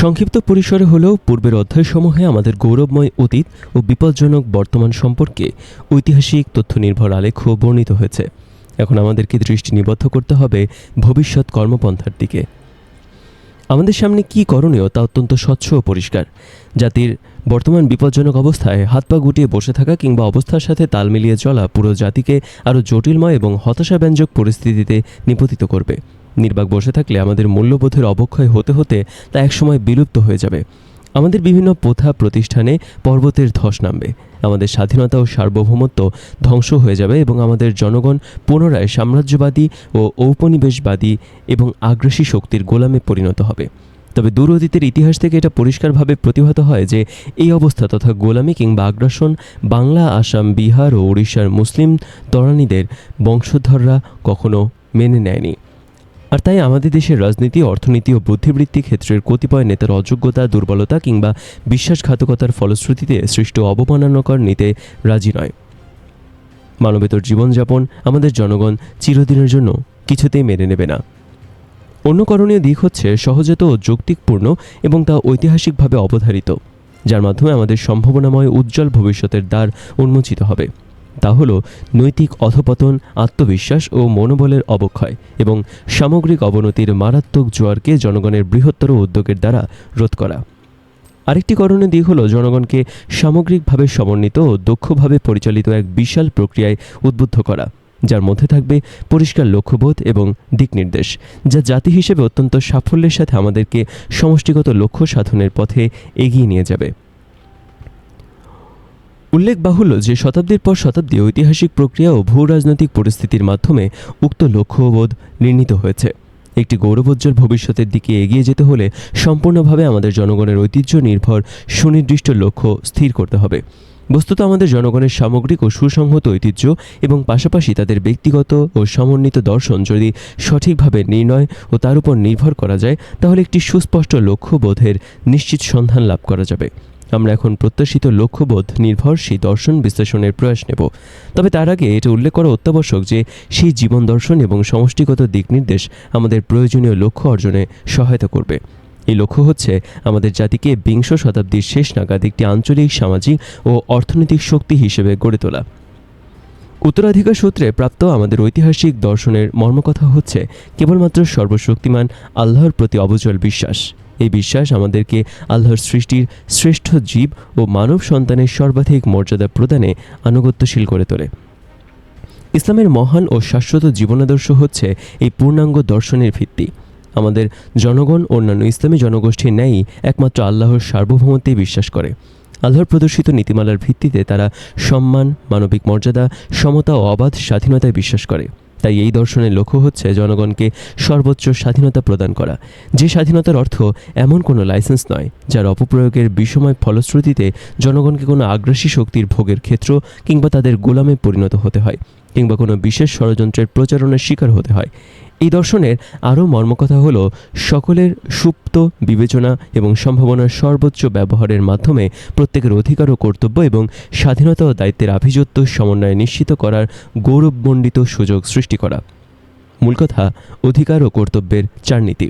সংক্ষিপ্ত পরিসরে হলেও পূর্বের অধ্যায়সমূহে আমাদের গৌরবময় অতীত ও বিপজ্জনক বর্তমান সম্পর্কে ঐতিহাসিক তথ্য নির্ভর আলেখ্য বর্ণিত হয়েছে। এখন আমাদেরকে দৃষ্টি নিবদ্ধ করতে হবে ভবিষ্যৎ কর্মপন্থার দিকে। আমাদের সামনে কী করণীয় তা অত্যন্ত স্বচ্ছ ও পরিষ্কার। জাতির বর্তমান বিপজ্জনক অবস্থায় হাত পা গুটিয়ে বসে থাকা কিংবা অবস্থার সাথে তাল মিলিয়ে চলা পুরো জাতিকে আরও জটিলময় এবং হতাশাব্যঞ্জক পরিস্থিতিতে নিপতিত করবে। নির্বাক বসে থাকলে আমাদের মূল্যবোধের অবক্ষয় হতে হতে তা একসময় বিলুপ্ত হয়ে যাবে। আমাদের বিভিন্ন প্রথা প্রতিষ্ঠানে পর্বতের ধস নামবে। আমাদের স্বাধীনতা ও সার্বভৌমত্ব ধ্বংস হয়ে যাবে এবং আমাদের জনগণ পুনরায় সাম্রাজ্যবাদী ও ঔপনিবেশবাদী এবং আগ্রাসী শক্তির গোলামে পরিণত হবে। তবে দূর অতীতের ইতিহাস থেকে এটা পরিষ্কারভাবে প্রতিহত হয় যে, এই অবস্থা তথা গোলামি কিংবা আগ্রাসন বাংলা, আসাম, বিহার ও উড়িষ্যার মুসলিম তরানীদের বংশধররা কখনো মেনে নেয়নি। আর তাই আমাদের দেশের রাজনীতি, অর্থনীতি ও বুদ্ধিবৃত্তি ক্ষেত্রের কতিপয় নেতার অযোগ্যতা, দুর্বলতা কিংবা বিশ্বাসঘাতকতার ফলশ্রুতিতে সৃষ্ট অবমাননাকর নিতে রাজি নয়। মানবেতর জীবনযাপন আমাদের জনগণ চিরদিনের জন্য কিছুতেই মেনে নেবে না। অন্য করণীয় দিক হচ্ছে সহজাত ও যৌক্তিকপূর্ণ এবং তা ঐতিহাসিকভাবে অবধারিত, যার মাধ্যমে আমাদের সম্ভাবনাময় উজ্জ্বল ভবিষ্যতের দ্বার উন্মোচিত হবে। তা হলো নৈতিক অধপতন, আত্মবিশ্বাস ও মনোবলের অবক্ষয় এবং সামগ্রিক অবনতির মারাত্মক জোয়ারকে জনগণের বৃহত্তর উদ্যোগের দ্বারা রোধ করা। আরেকটি করণীয় দিক হলো জনগণকে সামগ্রিকভাবে সমন্বিত ও দক্ষভাবে পরিচালিত এক বিশাল প্রক্রিয়ায় উদ্বুদ্ধ করা, যার মধ্যে থাকবে পরিষ্কার লক্ষ্যবোধ এবং দিক নির্দেশ, যা জাতি হিসেবে অত্যন্ত সাফল্যের সাথে আমাদেরকে সমষ্টিগত লক্ষ্য সাধনের পথে এগিয়ে নিয়ে যাবে। উল্লেখ বাহুল্য যে শতাব্দীর পর শতাব্দী ঐতিহাসিক প্রক্রিয়া ও ভূ রাজনৈতিক পরিস্থিতির মাধ্যমে উক্ত লক্ষ্যবোধ নির্ণীত হয়েছে। একটি গৌরবোজ্জ্বল ভবিষ্যতের দিকে এগিয়ে যেতে হলে সম্পূর্ণভাবে আমাদের জনগণের ঐতিহ্য নির্ভর, সুনির্দিষ্ট লক্ষ্য স্থির করতে হবে। বস্তুত আমাদের জনগণের সামগ্রিক ও সুসংহত ঐতিহ্য এবং পাশাপাশি তাদের ব্যক্তিগত ও সমন্বিত দর্শন যদি সঠিকভাবে নির্ণয় ও তার উপর নির্ভর করা যায়, তাহলে একটি সুস্পষ্ট লক্ষ্যবোধের নিশ্চিত সন্ধান লাভ করা যাবে। আমরা এখন প্রত্যাশিত লক্ষ্যবোধ নির্ভর সেই দর্শন বিশ্লেষণের প্রয়াস নেব। তবে তার আগে এটা উল্লেখ করা অত্যাবশ্যক যে, সেই জীবন দর্শন এবং সমষ্টিগত দিক নির্দেশ আমাদের প্রয়োজনীয় লক্ষ্য অর্জনে সহায়তা করবে। এই লক্ষ্য হচ্ছে আমাদের জাতিকে বিংশ শতাব্দীর শেষ নাগাদ একটি আঞ্চলিক, সামাজিক ও অর্থনৈতিক শক্তি হিসেবে গড়ে তোলা। উত্তরাধিকার সূত্রে প্রাপ্ত আমাদের ঐতিহাসিক দর্শনের মর্মকথা হচ্ছে, কেবলমাত্র সর্বশক্তিমান আল্লাহর প্রতি অবচল বিশ্বাস। এই বিশ্বাস আমাদেরকে আল্লাহর সৃষ্টির শ্রেষ্ঠ জীব ও মানব সন্তানের সর্বাধিক মর্যাদা প্রদানে আনুগত্যশীল করে তোলে। ইসলামের মহান ও শাশ্বত জীবনাদর্শ হচ্ছে এই পূর্ণাঙ্গ দর্শনের ভিত্তি। আমাদের জনগণ অন্যান্য ইসলামী জনগোষ্ঠীর ন্যায়ই একমাত্র আল্লাহর সার্বভৌমত্বেই বিশ্বাস করে। আল্লাহর প্রদর্শিত নীতিমালার ভিত্তিতে তারা সম্মান, মানবিক মর্যাদা, সমতা ও অবাধ স্বাধীনতায় বিশ্বাস করে। তাই এই দর্শনের লক্ষ্য হচ্ছে জনগণকে সর্বোচ্চ স্বাধীনতা প্রদান করা। যে স্বাধীনতার অর্থ এমন কোনো লাইসেন্স নয়, যার অপপ্রয়োগের বিষময় ফলশ্রুতিতে জনগণকে কোনো আগ্রাসী শক্তির ভোগের ক্ষেত্র কিংবা তাদের গোলামে পরিণত হতে হয়, কিংবা কোনো বিশেষ ষড়যন্ত্রের প্রচারণার শিকার হতে হয়। এই দর্শনের আরও মর্মকথা হল, সকলের সুপ্ত বিবেচনা এবং সম্ভাবনার সর্বোচ্চ ব্যবহারের মাধ্যমে প্রত্যেকের অধিকার ও কর্তব্য এবং স্বাধীনতা ও দায়িত্বের আভিজাত্য সমন্বয় নিশ্চিত করার গৌরবমণ্ডিত সুযোগ সৃষ্টি করা। মূল কথা, অধিকার ও কর্তব্যের চার নীতি।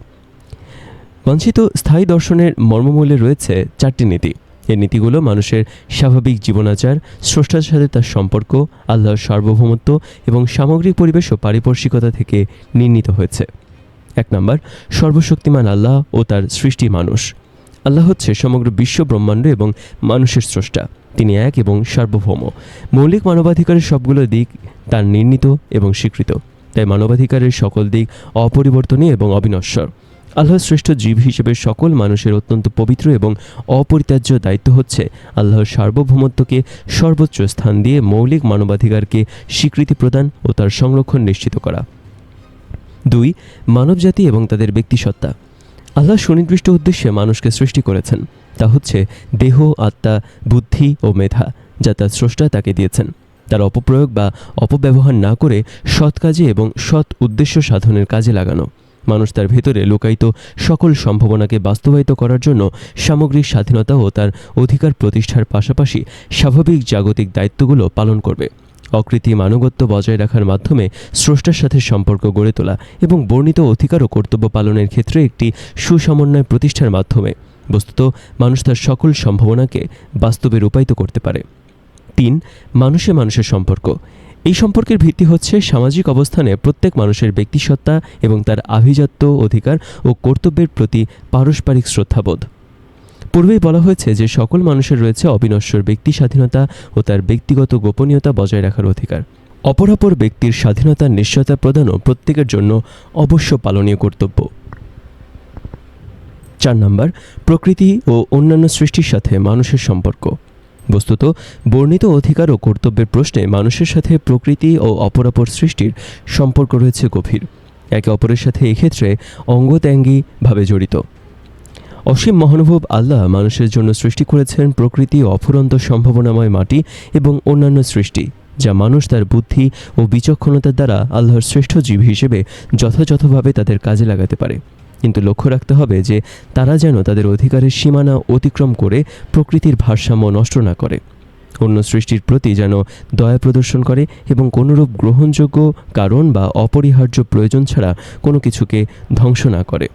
বাঞ্ছিত স্থায়ী দর্শনের মর্মমূল্যে রয়েছে চারটি নীতি। এই নীতিগুলো মানুষের স্বাভাবিক জীবনাচার, স্রষ্টার সাথে তার সম্পর্ক, আল্লাহর সার্বভৌমত্ব এবং সামগ্রিক পরিবেশ ও পারিপার্শ্বিকতা থেকে নির্ণীত হয়েছে। এক নম্বর, সর্বশক্তিমান আল্লাহ ও তার সৃষ্টি মানুষ। আল্লাহ হচ্ছে সমগ্র বিশ্ব ব্রহ্মাণ্ড এবং মানুষের স্রষ্টা। তিনি এক এবং সার্বভৌম। মৌলিক মানবাধিকারের সবগুলো দিক তার নির্ণীত এবং স্বীকৃত। তাই মানবাধিকারের সকল দিক অপরিবর্তনীয় এবং অবিনশ্বর। আল্লাহর শ্রেষ্ঠ জীব হিসেবে সকল মানুষের অত্যন্ত পবিত্র এবং অপরিত্যাজ্য দায়িত্ব হচ্ছে আল্লাহর সার্বভৌমত্বকে সর্বোচ্চ স্থান দিয়ে মৌলিক মানবাধিকারকে স্বীকৃতি প্রদান ও তার সংরক্ষণ নিশ্চিত করা। দুই, মানবজাতি এবং তাদের ব্যক্তিসত্তা। আল্লাহ সুনির্দিষ্ট উদ্দেশ্যে মানুষকে সৃষ্টি করেছেন। তা হচ্ছে দেহ, আত্মা, বুদ্ধি ও মেধা, যা তার স্রষ্টা তাকে দিয়েছেন। তার অপপ্রয়োগ বা অপব্যবহার না করে সৎ কাজে এবং সৎ উদ্দেশ্য সাধনের কাজে লাগানো। মানুষ তার ভেতরে লুকায়িত সকল সম্ভাবনাকে বাস্তবায়িত করার জন্য সামগ্রিক স্বাধীনতা ও তার অধিকার প্রতিষ্ঠার পাশাপাশি স্বাভাবিক জাগতিক দায়িত্বগুলো পালন করবে। অকৃতি মানবত্ব বজায় রাখার মাধ্যমে স্রষ্টার সাথে সম্পর্ক গড়ে তোলা এবং বর্ণিত অধিকার ও কর্তব্য পালনের ক্ষেত্রে একটি সুসমন্বয় প্রতিষ্ঠার মাধ্যমে। বস্তুত, মানুষ তার সকল সম্ভাবনাকে বাস্তবে রূপায়িত করতে পারে। তিন, মানুষে মানুষের সম্পর্ক। এই সম্পর্কের ভিত্তি হচ্ছে সামাজিক অবস্থানে প্রত্যেক মানুষের ব্যক্তিসত্তা এবং তার আভিজাত্য অধিকার ও কর্তব্যের প্রতি পারস্পরিক শ্রদ্ধাবোধ। পূর্বেই বলা হয়েছে যে সকল মানুষের রয়েছে অবিনশ্বর ব্যক্তি স্বাধীনতা ও তার ব্যক্তিগত গোপনীয়তা বজায় রাখার অধিকার। অপরাপর ব্যক্তির স্বাধীনতার নিশ্চয়তা প্রদানও প্রত্যেকের জন্য অবশ্য পালনীয় কর্তব্য। চার নম্বর, প্রকৃতি ও অন্যান্য সৃষ্টির সাথে মানুষের সম্পর্ক। বস্তুত, বর্ণিত অধিকার ও কর্তব্যের প্রশ্নে মানুষের সাথে প্রকৃতি ও অপরাপর সৃষ্টির সম্পর্ক রয়েছে গভীর। একে অপরের সাথে এক্ষেত্রে অঙ্গত্যাঙ্গীভাবে জড়িত। অসীম মহানুভব আল্লাহ মানুষের জন্য সৃষ্টি করেছেন প্রকৃতি অফুরন্ত সম্ভাবনাময় মাটি এবং অন্যান্য সৃষ্টি, যা মানুষ তার বুদ্ধি ও বিচক্ষণতার দ্বারা আল্লাহর শ্রেষ্ঠ জীব হিসেবে যথাযথভাবে তাদের কাজে লাগাতে পারে। কিন্তু লক্ষ্য রাখতে হবে যে, তারা যেন তাদের অধিকারের সীমানা অতিক্রম করে প্রকৃতির ভারসাম্য নষ্ট না করে। অন্য সৃষ্টির প্রতি যেন দয়া প্রদর্শন করে এবং কোনোরূপ গ্রহণযোগ্য কারণ বা অপরিহার্য প্রয়োজন ছাড়া কোনো কিছুকে ধ্বংস না করে।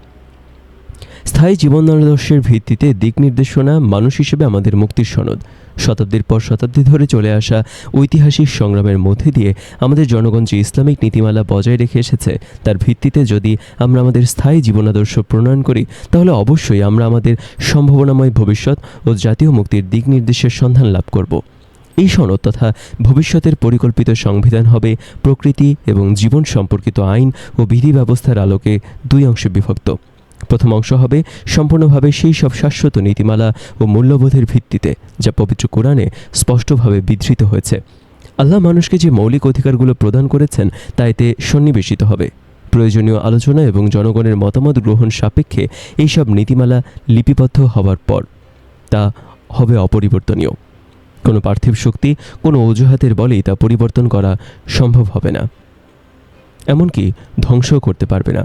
স্থায়ী জীবন আদর্শের ভিত্তিতে দিক নির্দেশনা মানুষ হিসেবে আমাদের মুক্তির সনদ। শতাব্দীর পর শতাব্দী ধরে চলে আসা ঐতিহাসিক সংগ্রামের মধ্যে দিয়ে আমাদের জনগণ যে ইসলামিক নীতিমালা বজায় রেখে এসেছে, তার ভিত্তিতে যদি আমরা আমাদের স্থায়ী জীবনাদর্শ প্রণয়ন করি, তাহলে অবশ্যই আমরা আমাদের সম্ভাবনাময় ভবিষ্যৎ ও জাতীয় মুক্তির দিক নির্দেশের সন্ধান লাভ করব। এই সনদ তথা ভবিষ্যতের পরিকল্পিত সংবিধান হবে প্রকৃতি এবং জীবন সম্পর্কিত আইন ও বিধি ব্যবস্থার আলোকে দুই অংশে বিভক্ত। প্রথম অংশ হবে সম্পূর্ণভাবে সেই সব শাশ্বত নীতিমালা ও মূল্যবোধের ভিত্তিতে, যা পবিত্র কোরআনে স্পষ্টভাবে বিধৃত হয়েছে। আল্লাহ মানুষকে যে মৌলিক অধিকারগুলো প্রদান করেছেন তা এতে সন্নিবেশিত হবে। প্রয়োজনীয় আলোচনা এবং জনগণের মতামত গ্রহণ সাপেক্ষে এইসব নীতিমালা লিপিবদ্ধ হওয়ার পর, তা হবে অপরিবর্তনীয়। কোনো পার্থিব শক্তি কোনো অজুহাতের বলেই তা পরিবর্তন করা সম্ভব হবে না। এমনকি ধ্বংসও করতে পারবে না।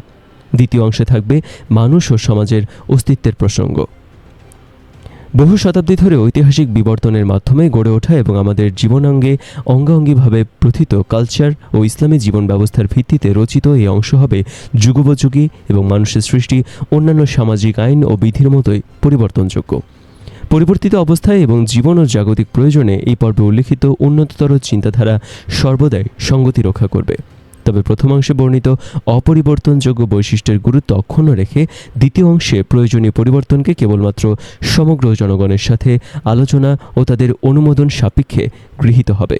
দ্বিতীয় অংশে থাকবে মানুষ ও সমাজের অস্তিত্বের প্রসঙ্গ। বহু শতাব্দী ধরে ঐতিহাসিক বিবর্তনের মাধ্যমে গড়ে ওঠা এবং আমাদের জীবনাঙ্গে অঙ্গাঙ্গিভাবে প্রথিত কালচার ও ইসলামী জীবন ব্যবস্থার ভিত্তিতে রচিত এই অংশ হবে যুগোপযোগী এবং মানুষের সৃষ্টি অন্যান্য সামাজিক আইন ও বিধির মতোই পরিবর্তনযোগ্য। পরিবর্তিত অবস্থায় এবং জীবন ও জাগতিক প্রয়োজনে এই পর্বে উল্লিখিত উন্নততর চিন্তাধারা সর্বদাই সঙ্গতি রক্ষা করবে। তবে প্রথম অংশে বর্ণিত অপরিবর্তনযোগ্য বৈশিষ্ট্যের গুরুত্ব অক্ষুণ্ণ রেখে দ্বিতীয় অংশে প্রয়োজনীয় পরিবর্তনকে কেবলমাত্র সমগ্র জনগণের সাথে আলোচনা ও তাদের অনুমোদন সাপেক্ষে গৃহীত হবে।